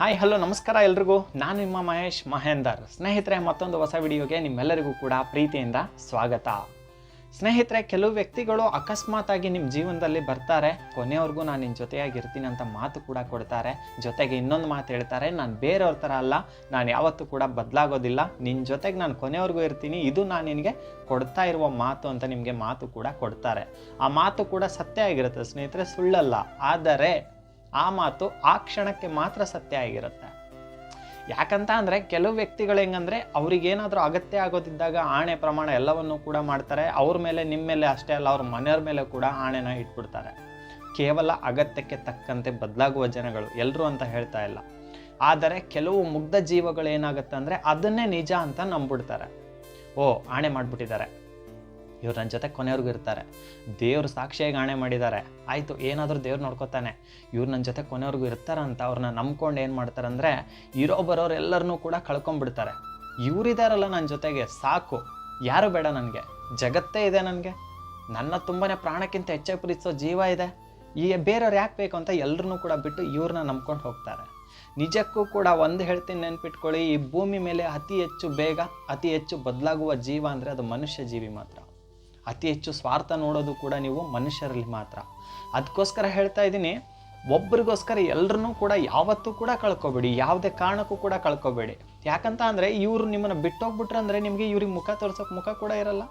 Hi hello ನಮಸ್ಕಾರ ಎಲ್ರಿಗೂ. ನಾನು ನಿಮ್ಮ ಮಹೇಶ್, ಮಹೇಂದರ್. ಸ್ನೇಹಿತರೆ, ಮತ್ತೊಂದು ಹೊಸ ವಿಡಿಯೋಗೆ ನಿಮ್ಮೆಲ್ಲರಿಗೂ ಕೂಡ ಪ್ರೀತಿಯಿಂದ ಸ್ವಾಗತ. ಸ್ನೇಹಿತರೆ, ಕೆಲವು ವ್ಯಕ್ತಿಗಳು ಅಕಸ್ಮಾತ್ ಆಗಿ ನಿಮ್ಮ ಜೀವನದಲ್ಲಿ ಬರ್ತಾರೆ. ಕೊನೆಯವರೆಗೂ ನಾನು ನಿನ್ನ ಜೊತೆಯಾಗಿರ್ತೀನಿ ಅಂತ ಮಾತು ಕೂಡ ಕೊಡ್ತಾರೆ. ಜೊತೆಗೆ ಇನ್ನೊಂದು ಮಾತು ಹೇಳ್ತಾರೆ, ನಾನು ಬೇರೆಯವ್ರ ಥರ ಅಲ್ಲ, ನಾನು ಯಾವತ್ತೂ ಕೂಡ ಬದಲಾಗೋದಿಲ್ಲ. ನಿನ್ನ ಜೊತೆಗೆ ನಾನು ಕೊನೆಯವರೆಗೂ ಇರ್ತೀನಿ, ಇದು ನಾನು ನಿನಗೆ ಕೊಡ್ತಾ ಇರುವ ಮಾತು ಅಂತ ನಿಮಗೆ ಮಾತು ಕೂಡ ಕೊಡ್ತಾರೆ. ಆ ಮಾತು ಕೂಡ ಸತ್ಯ ಆಗಿರುತ್ತೆ ಸ್ನೇಹಿತರೆ, ಸುಳ್ಳಲ್ಲ. ಆದರೆ ಆ ಮಾತು ಆ ಕ್ಷಣಕ್ಕೆ ಮಾತ್ರ ಸತ್ಯ ಆಗಿರುತ್ತೆ. ಯಾಕಂತ ಅಂದರೆ ಕೆಲವು ವ್ಯಕ್ತಿಗಳು ಹೆಂಗಂದ್ರೆ ಅವ್ರಿಗೇನಾದರೂ ಅಗತ್ಯ ಆಗೋದಿದ್ದಾಗ ಆಣೆ ಪ್ರಮಾಣ ಎಲ್ಲವನ್ನೂ ಕೂಡ ಮಾಡ್ತಾರೆ. ಅವ್ರ ಮೇಲೆ ನಿಮ್ಮ ಮೇಲೆ ಅಷ್ಟೇ ಅಲ್ಲ, ಅವ್ರ ಮನೆಯವ್ರ ಮೇಲೆ ಕೂಡ ಆಣೆನ ಇಟ್ಬಿಡ್ತಾರೆ. ಕೇವಲ ಅಗತ್ಯಕ್ಕೆ ತಕ್ಕಂತೆ ಬದಲಾಗುವ ಜನಗಳು ಎಲ್ಲರೂ ಅಂತ ಹೇಳ್ತಾ ಇಲ್ಲ. ಆದರೆ ಕೆಲವು ಮುಗ್ಧ ಜೀವಗಳು ಏನಾಗುತ್ತೆ ಅಂದರೆ ಅದನ್ನೇ ನಿಜ ಅಂತ ನಂಬಿಡ್ತಾರೆ ಓ, ಆಣೆ ಮಾಡಿಬಿಟ್ಟಿದ್ದಾರೆ. ಇವ್ರು ನನ್ನ ಜೊತೆ ಕೊನೆಯವ್ರಿಗೂ ಇರ್ತಾರೆ. ದೇವ್ರು ಸಾಕ್ಷಿಯಾಗಿ ಆಣೆ ಮಾಡಿದ್ದಾರೆ. ಆಯಿತು, ಏನಾದರೂ ದೇವ್ರು ನೋಡ್ಕೊತಾನೆ. ಇವ್ರು ನನ್ನ ಜೊತೆ ಕೊನೆಯವ್ರಿಗೂ ಇರ್ತಾರಂತ ಅವ್ರನ್ನ ನಂಬ್ಕೊಂಡು ಏನು ಮಾಡ್ತಾರೆ ಅಂದರೆ ಇರೋ ಬರೋರು ಎಲ್ಲರನ್ನೂ ಕೂಡ ಕಳ್ಕೊಂಡ್ಬಿಡ್ತಾರೆ ಇವರಿದಾರಲ್ಲ ನನ್ನ ಜೊತೆಗೆ, ಸಾಕು. ಯಾರು ಬೇಡ ನನಗೆ? ಜಗತ್ತೇ ಇದೆ ನನಗೆ. ನನ್ನ ತುಂಬಾ ಪ್ರಾಣಕ್ಕಿಂತ ಹೆಚ್ಚಾಗಿ ಪ್ರೀತಿಸೋ ಜೀವ ಇದೆ. ಈ ಬೇರೆಯವ್ರು ಯಾಕೆ ಬೇಕು ಅಂತ ಎಲ್ಲರನ್ನೂ ಕೂಡ ಬಿಟ್ಟು ಇವ್ರನ್ನ ನಂಬ್ಕೊಂಡು ಹೋಗ್ತಾರೆ. ನಿಜಕ್ಕೂ ಕೂಡ ಒಂದು ಹೇಳ್ತೀನಿ ನೆನ್ಪಿಟ್ಕೊಳ್ಳಿ, ಈ ಭೂಮಿ ಮೇಲೆ ಅತಿ ಹೆಚ್ಚು ಬೇಗ, ಅತಿ ಹೆಚ್ಚು ಬದಲಾಗುವ ಜೀವ ಅಂದರೆ ಅದು ಮನುಷ್ಯ ಜೀವಿ ಮಾತ್ರ. ಅತಿ ಹೆಚ್ಚು ಸ್ವಾರ್ಥ ನೋಡೋದು ಕೂಡ ನೀವು ಮನುಷ್ಯರಲ್ಲಿ ಮಾತ್ರ. ಅದಕ್ಕೋಸ್ಕರ ಹೇಳ್ತಾ ಇದ್ದೀನಿ, ಒಬ್ರಿಗೋಸ್ಕರ ಎಲ್ಲರನ್ನೂ ಕೂಡ ಯಾವತ್ತೂ ಕೂಡ ಕಳ್ಕೊಬೇಡಿ, ಯಾವುದೇ ಕಾರಣಕ್ಕೂ ಕೂಡ ಕಳ್ಕೊಬೇಡಿ. ಯಾಕಂತ ಅಂದರೆ ಇವರು ನಿಮ್ಮನ್ನು ಬಿಟ್ಟೋಗ್ಬಿಟ್ರೆ ಅಂದರೆ ನಿಮಗೆ ಇವ್ರಿಗೆ ಮುಖ ತೋರ್ಸೋಕೆ ಮುಖ ಕೂಡ ಇರಲ್ಲ.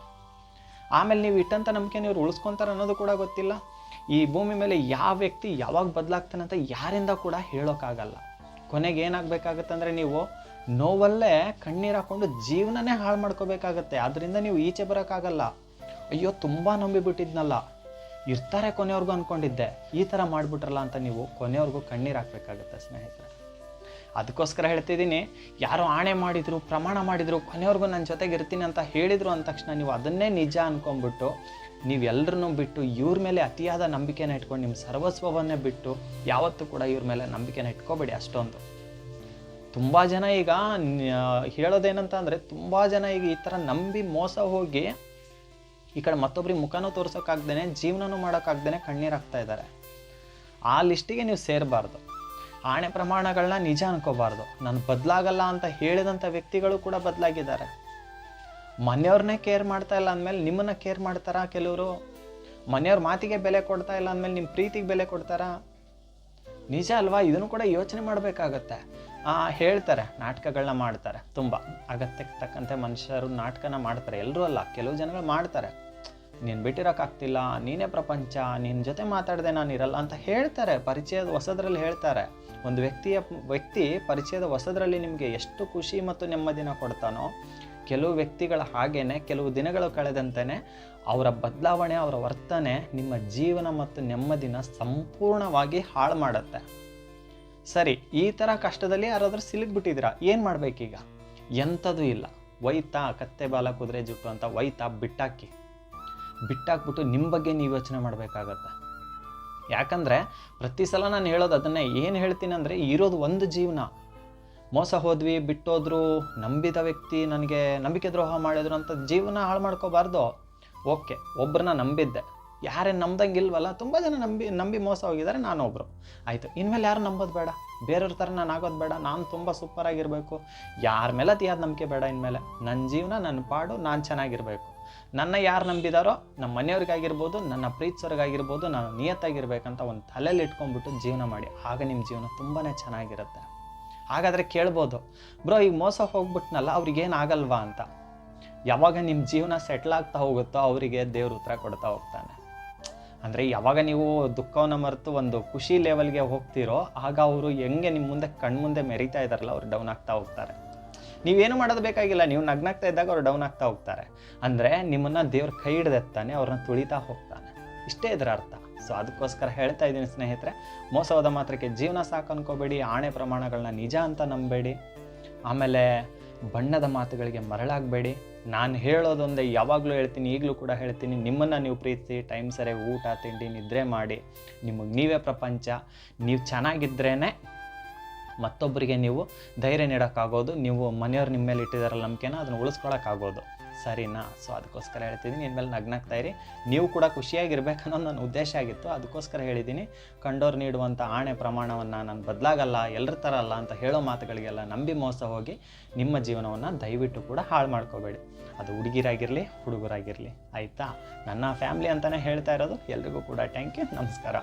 ಆಮೇಲೆ ನೀವು ಇಟ್ಟಂಥ ನಂಬಿಕೆ ಇವ್ರು ಉಳಿಸ್ಕೊತಾರೆ ಅನ್ನೋದು ಕೂಡ ಗೊತ್ತಿಲ್ಲ. ಈ ಭೂಮಿ ಮೇಲೆ ಯಾವ ವ್ಯಕ್ತಿ ಯಾವಾಗ ಬದಲಾಗ್ತಾನೆ ಅಂತ ಯಾರಿಂದ ಕೂಡ ಹೇಳೋಕ್ಕಾಗಲ್ಲ ಕೊನೆಗೆ ಏನಾಗಬೇಕಾಗತ್ತೆ ಅಂದರೆ ನೀವು ನೋವಲ್ಲೇ ಕಣ್ಣೀರು ಹಾಕೊಂಡು ಜೀವನನೇ ಹಾಳು ಮಾಡ್ಕೋಬೇಕಾಗತ್ತೆ. ಅದರಿಂದ ನೀವು ಈಚೆ ಬರೋಕ್ಕಾಗಲ್ಲ. ಅಯ್ಯೋ, ತುಂಬ ನಂಬಿಬಿಟ್ಟಿದ್ನಲ್ಲ. ಇರ್ತಾರೆ ಕೊನೆಯವ್ರಿಗೂ ಅಂದ್ಕೊಂಡಿದ್ದೆ ಈ ಥರ ಮಾಡಿಬಿಟ್ರಲ್ಲ ಅಂತ ನೀವು ಕೊನೆಯವ್ರಿಗೂ ಕಣ್ಣೀರು ಹಾಕಬೇಕಾಗತ್ತೆ ಸ್ನೇಹಿತರೆ. ಅದಕ್ಕೋಸ್ಕರ ಹೇಳ್ತಿದ್ದೀನಿ, ಯಾರೋ ಆಣೆ ಮಾಡಿದ್ರು, ಪ್ರಮಾಣ ಮಾಡಿದ್ರು, ಕೊನೆಯವ್ರಿಗೂ ನನ್ನ ಜೊತೆಗೆ ಇರ್ತೀನಿ ಅಂತ ಹೇಳಿದ್ರು ಅಂದ ತಕ್ಷಣ ನೀವು ಅದನ್ನೇ ನಿಜ ಅನ್ಕೊಂಡ್ಬಿಟ್ಟು ನೀವೆಲ್ಲರನ್ನೂ ಬಿಟ್ಟು ಇವ್ರ ಮೇಲೆ ಅತಿಯಾದ ನಂಬಿಕೆನ ಇಟ್ಕೊಂಡು ನಿಮ್ಮ ಸರ್ವಸ್ವವನ್ನೇ ಬಿಟ್ಟು ಯಾವತ್ತೂ ಕೂಡ ಇವ್ರ ಮೇಲೆ ನಂಬಿಕೆನ ಇಟ್ಕೋಬೇಡಿ ಅಷ್ಟೊಂದು. ತುಂಬ ಜನ ಈಗ ಹೇಳೋದೇನಂತ ಅಂದರೆ ತುಂಬ ಜನ ಈಗ ಈ ಥರ ನಂಬಿ ಮೋಸ ಹೋಗಿ ಈ ಕಡೆ ಮತ್ತೊಬ್ರಿಗೆ ಮುಖನೂ ತೋರ್ಸೋಕ್ಕಾಗ್ದೇ ಜೀವನನೂ ಮಾಡೋಕ್ಕಾಗ್ದೇ ಕಣ್ಣೀರು ಹಾಕ್ತಾ ಇದ್ದಾರೆ. ಆ ಲಿಸ್ಟಿಗೆ ನೀವು ಸೇರಬಾರ್ದು. ಆಣೆ ಪ್ರಮಾಣಗಳನ್ನ ನಿಜ ಅನ್ಕೋಬಾರ್ದು. ನಾನು ಬದಲಾಗಲ್ಲ ಅಂತ ಹೇಳಿದಂಥ ವ್ಯಕ್ತಿಗಳು ಕೂಡ ಬದಲಾಗಿದ್ದಾರೆ. ಮನೆಯವ್ರನ್ನೇ ಕೇರ್ ಮಾಡ್ತಾ ಇಲ್ಲ ಅಂದಮೇಲೆ ನಿಮ್ಮನ್ನ ಕೇರ್ ಮಾಡ್ತಾರಾ ಕೆಲವರು? ಮನೆಯವ್ರ ಮಾತಿಗೆ ಬೆಲೆ ಕೊಡ್ತಾ ಇಲ್ಲ ಅಂದಮೇಲೆ ನಿಮ್ಮ ಪ್ರೀತಿಗೆ ಬೆಲೆ ಕೊಡ್ತಾರಾ? ನಿಜ ಅಲ್ವಾ? ಇದನ್ನು ಕೂಡ ಯೋಚನೆ ಮಾಡಬೇಕಾಗತ್ತೆ. ಹೇಳ್ತಾರೆ ನಾಟಕಗಳನ್ನ ಮಾಡ್ತಾರೆ, ತುಂಬ. ಅಗತ್ಯಕ್ಕೆ ತಕ್ಕಂತೆ ಮನುಷ್ಯರು ನಾಟಕನ ಮಾಡ್ತಾರೆ. ಎಲ್ಲರೂ ಅಲ್ಲ, ಕೆಲವು ಜನಗಳು ಮಾಡ್ತಾರೆ. ನೀನು ಬಿಟ್ಟಿರೋಕ್ಕಾಗ್ತಿಲ್ಲ, ನೀನೇ ಪ್ರಪಂಚ ನಿನ್ನ ಜೊತೆ ಮಾತಾಡದೆ ನಾನು ಇರಲ್ಲ ಅಂತ ಹೇಳ್ತಾರೆ, ಪರಿಚಯದ ಹೊಸದ್ರಲ್ಲಿ ಹೇಳ್ತಾರೆ. ಒಂದು ವ್ಯಕ್ತಿಯ ವ್ಯಕ್ತಿ ಪರಿಚಯದ ಹೊಸದ್ರಲ್ಲಿ ನಿಮಗೆ ಎಷ್ಟು ಖುಷಿ ಮತ್ತು ನೆಮ್ಮದಿನ ಕೊಡ್ತಾನೋ, ಕೆಲವು ವ್ಯಕ್ತಿಗಳ ಹಾಗೇನೆ, ಕೆಲವು ದಿನಗಳು ಕಳೆದಂತೆಯೇ ಅವರ ಬದಲಾವಣೆ, ಅವರ ವರ್ತನೆ ನಿಮ್ಮ ಜೀವನ ಮತ್ತು ನೆಮ್ಮದಿನ ಸಂಪೂರ್ಣವಾಗಿ ಹಾಳು ಮಾಡುತ್ತೆ. ಸರಿ, ಈ ಥರ ಕಷ್ಟದಲ್ಲಿ ಯಾರಾದರೂ ಸಿಲುಕ್ಬಿಟ್ಟಿದ್ದೀರಾ? ಏನು ಮಾಡಬೇಕೀಗ? ಎಂಥದೂ ಇಲ್ಲ. ಒಯ್ತಾ ಕತ್ತೆ ಬಾಲ ಕುದುರೆ ಜುಟ್ಟು ಅಂತ ಒಯ್ತಾ ಬಿಟ್ಟಾಕಿ. ಬಿಟ್ಟಾಕ್ಬಿಟ್ಟು ನಿಮ್ಮ ಬಗ್ಗೆ ನೀವು ಯೋಚನೆ ಮಾಡಬೇಕಾಗತ್ತೆ? ಯಾಕಂದರೆ ಪ್ರತಿ ಸಲ ನಾನು ಹೇಳೋದು ಅದನ್ನೇ, ಏನು ಹೇಳ್ತೀನಿ ಅಂದರೆ ಇರೋದು ಒಂದು ಜೀವನ. ಮೋಸ ಹೋದ್ವಿ, ಬಿಟ್ಟೋದ್ರು, ನಂಬಿದ ವ್ಯಕ್ತಿ ನನಗೆ ನಂಬಿಕೆ ದ್ರೋಹ ಮಾಡಿದ್ರು ಅಂತ ಜೀವನ ಹಾಳು ಮಾಡ್ಕೋಬಾರ್ದು. ಓಕೆ ಒಬ್ಬರನ್ನ ನಂಬಿದ್ದೆ. ಯಾರೇನು ನಂಬ್ದಂಗಿಲ್ವಲ್ಲ, ತುಂಬ ಜನ ನಂಬಿ ನಂಬಿ ಮೋಸ ಹೋಗಿದ್ದಾರೆ ನಾನೊಬ್ಬರು ಆಯಿತು, ಇನ್ಮೇಲೆ ಯಾರು ನಂಬೋದು ಬೇಡ? ಬೇರೆಯವ್ರ ಥರ ನಾನು ಆಗೋದು ಬೇಡ? ನಾನು ತುಂಬ ಸೂಪರಾಗಿರಬೇಕು ಯಾರ ಮೇಲೆ ಅತಿಯಾದ ನಂಬಿಕೆ ಬೇಡ ಇನ್ಮೇಲೆ. ನನ್ನ ಜೀವನ ನನ್ನ ಪಾಡು, ನಾನು ಚೆನ್ನಾಗಿರಬೇಕು. ನನ್ನ ಯಾರು ನಂಬಿದಾರೋ ನಮ್ಮ ಮನೆಯವ್ರಿಗಾಗಿರ್ಬೋದು, ನನ್ನ ಪ್ರೀತಿಸೋರಿಗಾಗಿರ್ಬೋದು, ನಾನು ನಿಯತ್ತಾಗಿರ್ಬೇಕಂತ ಒಂದು ತಲೆಯಲ್ಲಿ ಇಟ್ಕೊಂಡ್ಬಿಟ್ಟು ಜೀವನ ಮಾಡಿ. ಆಗ ನಿಮ್ಮ ಜೀವನ ತುಂಬಾ ಚೆನ್ನಾಗಿರುತ್ತೆ. ಹಾಗಾದರೆ ಕೇಳ್ಬೋದು, ಬ್ರೋ ಈಗ ಮೋಸ ಹೋಗ್ಬಿಟ್ನಲ್ಲ, ಅವ್ರಿಗೇನು ಆಗಲ್ವಾ? ಅಂತ. ಯಾವಾಗ ನಿಮ್ಮ ಜೀವನ ಸೆಟ್ಲ್ ಆಗ್ತಾ ಹೋಗುತ್ತೋ, ಅವರಿಗೆ ದೇವ್ರ ಉತ್ತರ ಕೊಡ್ತಾ ಹೋಗ್ತಾನೆ. ಅಂದರೆ ಯಾವಾಗ ನೀವು ದುಃಖವನ್ನು ಮರೆತು ಒಂದು ಖುಷಿ ಲೆವೆಲ್ಗೆ ಹೋಗ್ತೀರೋ, ಆಗ ಅವರು ಹೆಂಗೆ ನಿಮ್ಮ ಮುಂದೆ, ಕಣ್ಮುಂದೆ ಮೆರಿತಾ ಇದ್ದಾರಲ್ಲ ಅವ್ರು ಡೌನ್ ಆಗ್ತಾ ಹೋಗ್ತಾರೆ. ನೀವೇನು ಮಾಡೋದು ಬೇಕಾಗಿಲ್ಲ, ನೀವು ನಗ್ನಾಗ್ತಾ ಇದ್ದಾಗ ಅವ್ರು ಡೌನ್ ಆಗ್ತಾ ಹೋಗ್ತಾರೆ. ಅಂದರೆ ನಿಮ್ಮನ್ನು ದೇವ್ರ ಕೈ ಹಿಡ್ದೆತ್ತಾನೆ, ಅವ್ರನ್ನ ತುಳಿತಾ ಹೋಗ್ತಾನೆ. ಇಷ್ಟೇ ಇದರ ಅರ್ಥ. ಸೊ ಅದಕ್ಕೋಸ್ಕರ ಹೇಳ್ತಾ ಇದ್ದೀನಿ ಸ್ನೇಹಿತರೆ, ಮೋಸವಾದ ಮಾತ್ರಕ್ಕೆ ಜೀವನ ಸಾಕು ಅನ್ಕೋಬೇಡಿ, ಆಣೆ ಪ್ರಮಾಣಗಳನ್ನ ನಿಜ ಅಂತ ನಂಬೇಡಿ. ಆಮೇಲೆ ಬಣ್ಣದ ಮಾತುಗಳಿಗೆ ಮರಳಾಗಬೇಡಿ. ನಾನು ಹೇಳೋದೊಂದೇ ಯಾವಾಗಲೂ ಹೇಳ್ತೀನಿ, ಈಗಲೂ ಕೂಡ ಹೇಳ್ತೀನಿ, ನಿಮ್ಮನ್ನು ನೀವು ಪ್ರೀತಿಸಿ, ಟೈಮ್ ಸರಿಯಾಗಿ ಊಟ, ತಿಂಡಿ, ನಿದ್ರೆ ಮಾಡಿ. ನಿಮಗೆ ನೀವೇ ಪ್ರಪಂಚ. ನೀವು ಚೆನ್ನಾಗಿದ್ರೇ ಮತ್ತೊಬ್ಬರಿಗೆ ನೀವು ಧೈರ್ಯ ನೀಡೋಕ್ಕಾಗೋದು, ನೀವು ಮನೆಯವ್ರು ನಿಮ್ಮ ಮೇಲೆ ಇಟ್ಟಿದಾರಲ್ಲ ನಂಬಿಕೆನ, ಅದನ್ನು ಉಳಿಸ್ಕೊಳಕ್ಕಾಗೋದು. ಸರಿನಾ? ಸೊ ಅದಕ್ಕೋಸ್ಕರ ಹೇಳ್ತಿದ್ದೀನಿ ಇನ್ಮೇಲೆ ಮೇಲೆ ಇರಿ. ನೀವು ಕೂಡ ಖುಷಿಯಾಗಿರ್ಬೇಕು ಅನ್ನೋದು ನನ್ನ ಉದ್ದೇಶ ಆಗಿತ್ತು. ಅದಕ್ಕೋಸ್ಕರ ಹೇಳಿದ್ದೀನಿ ಕಂಡೋರು ನೀಡುವಂಥ ಆಣೆ ಪ್ರಮಾಣವನ್ನು ನಾನು ಬದಲಾಗಲ್ಲ ಎಲ್ಲರ ಥರ ಅಲ್ಲ ಅಂತ ಹೇಳೋ ಮಾತುಗಳಿಗೆಲ್ಲ ನಂಬಿ ಮೋಸ ಹೋಗಿ ನಿಮ್ಮ ಜೀವನವನ್ನು ದಯವಿಟ್ಟು ಕೂಡ ಹಾಳು ಮಾಡ್ಕೋಬೇಡಿ. ಅದು ಹುಡುಗಿರಾಗಿರಲಿ, ಹುಡುಗರಾಗಿರಲಿ, ಆಯಿತಾ? ನನ್ನ ಫ್ಯಾಮ್ಲಿ ಅಂತಲೇ ಹೇಳ್ತಾ ಇರೋದು. ಎಲ್ರಿಗೂ ಕೂಡ ಥ್ಯಾಂಕ್ ಯು ನಮಸ್ಕಾರ.